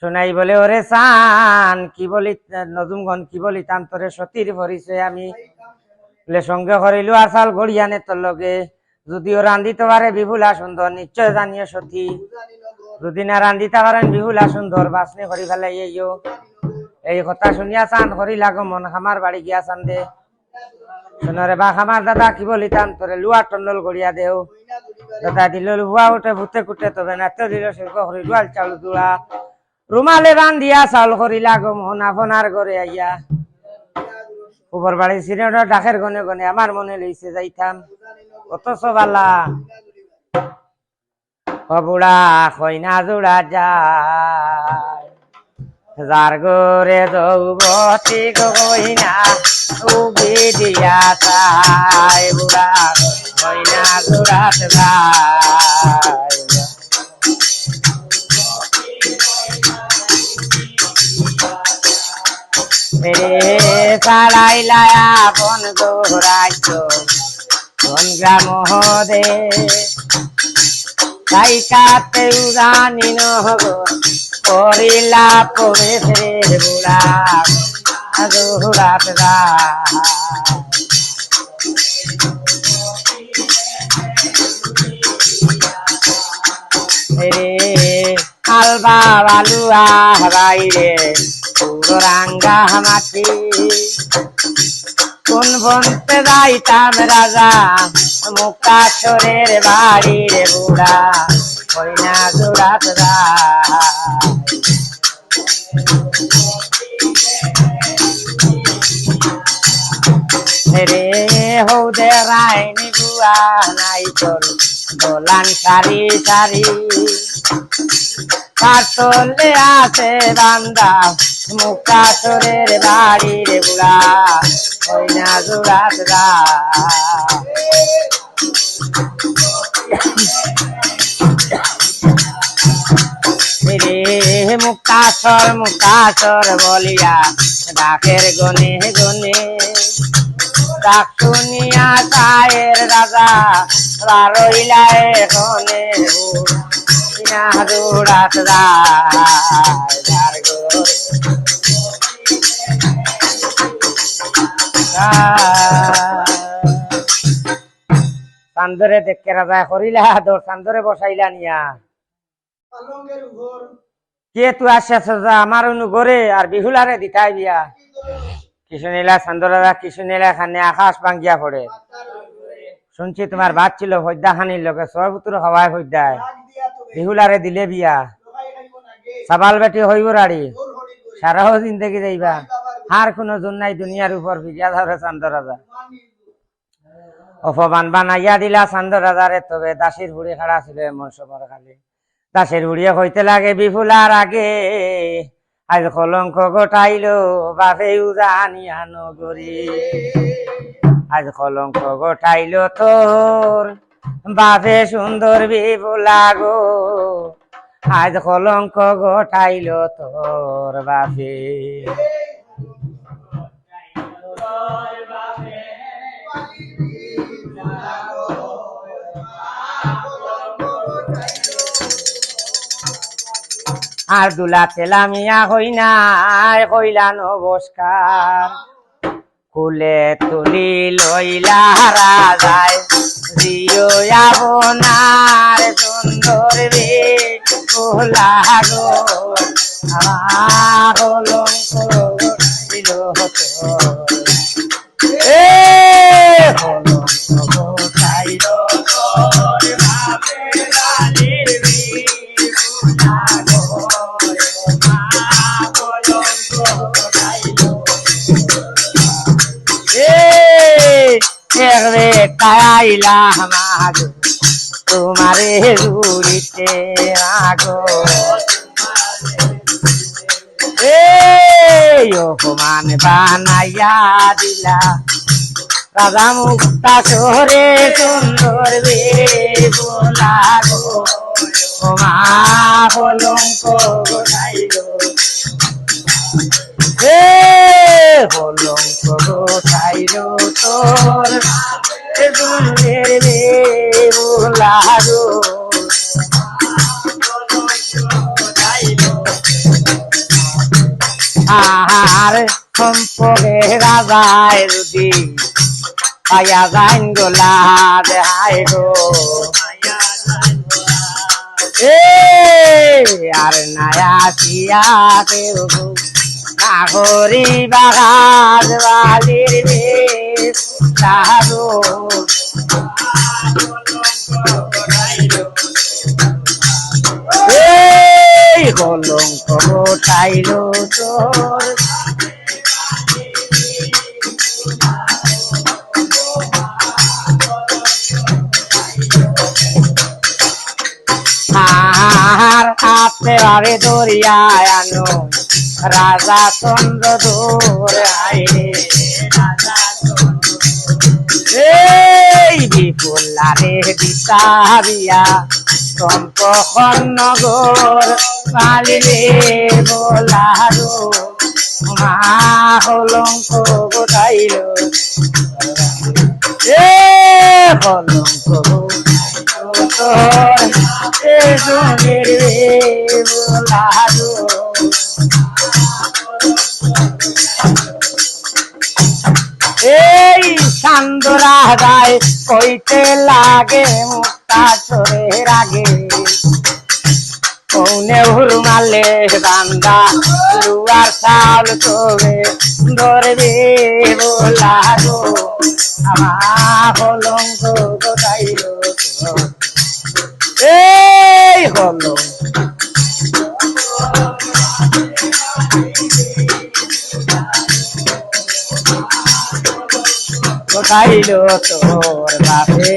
শোনাই বলে, ওরে সান, কি বলি নজুমগন কি বলি তান তোরে? সতীর ভরিছে আমি। সঙ্গে করিলু আসাল গড়িয়ানে তোর লগে। যদিও রান্ধিতে পারে বিহুলা সুন্দর, নিশ্চয় জানিয়ে সতী। যদি না রান্ধিতে পারেন বিহুলা সুন্দর, বাসনে করি ফেলাই এইও। এই কথা শুনিয়া চান করি লাগো মন, খামার বাড়ি গিয়া চান দে শুনরে বা, খামার দাদা, কি বলি তান তোরে? লুয়া টন্ডল গড়িয়া দেও। দাদা দিল হুয়া উঠে, ভূতে কুটে, তবে না তো দিল শিল্প করি লুয়াল চাউল দুলা রুমালে বান্ধিয়া, চাউল করি লাগো মোহন আপনার ঘরে আইয়া। উপর বাড়ি সিনেমা ডাকের গনে গনে আমার মনে লইছে যাইতাম কত সবালা বুড়া খৈনা জোড়া যায়। যার গরে যৌবতী গইনা উবি দিয়া তাই বুড়া খৈনা জোড়াত যায় রে সারাইলা আপন দোহরাইছ কোন গ্রাম হদে তাই কাতে উড়ানি নহব, করিলা প্রবেশ রে বুড়া। রে আলবা বালুয়া বাইরে রাঙ্গা মাটি কোন বনতে যাইতাম রাজা মুক্তাশ্বরের বাড়ি রে বুড়া, কইনা জোড়াত রে হৌদে রাইনি বুয়া নাই তোর আছে বান্দা মুক্তাশ্বরের বাড়ি রে বুড়া কইনা জোড়াত রে মুক্তাশ্বর মুক্তাশ্বর বলিয়া ডাকের গনে গনে ডাক শুনিয়া রাজা রইলা এখনে। না দৌড়াত চান্দরে দেখে নিয়া। কে তুই আসিয়াছ যা আমার অনু গরে আর বিহুলারে দিতাই বিয়া কিছু নিলা চান্দর খানে আকাশ ভাঙ্গিয়া পড়ে? শুনছি তোমার বাদ ছিল হদ্দা খানির লোকে সর্বত্র হওয়ায় হদ্দায় বিহুলারে দিলে বিয়া। সাবাল বেটি হইব রাড়ি। সারাও জিন্দগি যাইবা হার কোনো জন নাই দুনিয়ার উপর, ফিরিয়া ধরে চান্দ রাজা। অপমান বানাইয়া দিলা চান্দ রাজারে, তবে দাসির বুড়ি খাড়া ছিল এমন সময় খালি। দাসের বুড়িয়ে হইতে লাগে বিফুলার আগে আজ কলঙ্ক গোটাইলো, বাপেও জানিয়া নগরী আজ কলঙ্ক গোটাইলো তোর। বাপে সুন্দর বিপুলা গো আজ কলঙ্ক গোটাইলো তোর বাপে আর দুলা তেলামিয়া হই না কইলা নমস্কার। কুলে তুলি লইলা রাজায়। জিও আপনার সুন্দর রে কোলা গো আমার হলো ছিল রে কাইলা মাগ তোমারে রুড়িতে আগো অপমান বানাইয়া দিলা। রাজা মুক্তা চোরে সুন্দর বে বোলা গো। মা কলঙ্ক গোটাইলো। হে কলঙ্ক গোটাইলো তোর দূরে রে বোলারো আর সম্পরে রাজায় রুদি পায়া যাইন গোলা দেহাই গো। আর নায়া সিয়া দেব। নাগরী বাগাজ বালির রে তাহারো এই কলঙ্ক গোটাইল তোর আর হাতে আরে দরিয়ায় আনো রাজা চন্দ্র দূর আইরে এই বিপুলারে বিচারিয়া সম্পখন নগর পালিলে বলারো মা হলঙ্ক গোটাইল। এ হলঙ্ক এ বলারো। এই চান্দরা কইতে লাগে মুক্তা চোরের আগে। কৌনে হুরমালে বান্দা লুয়ার চাউল তোবে ধরবে বলারো আমার হলঙ্ক গোটাইল এই হলঙ্ক পাইল তোর বাপে।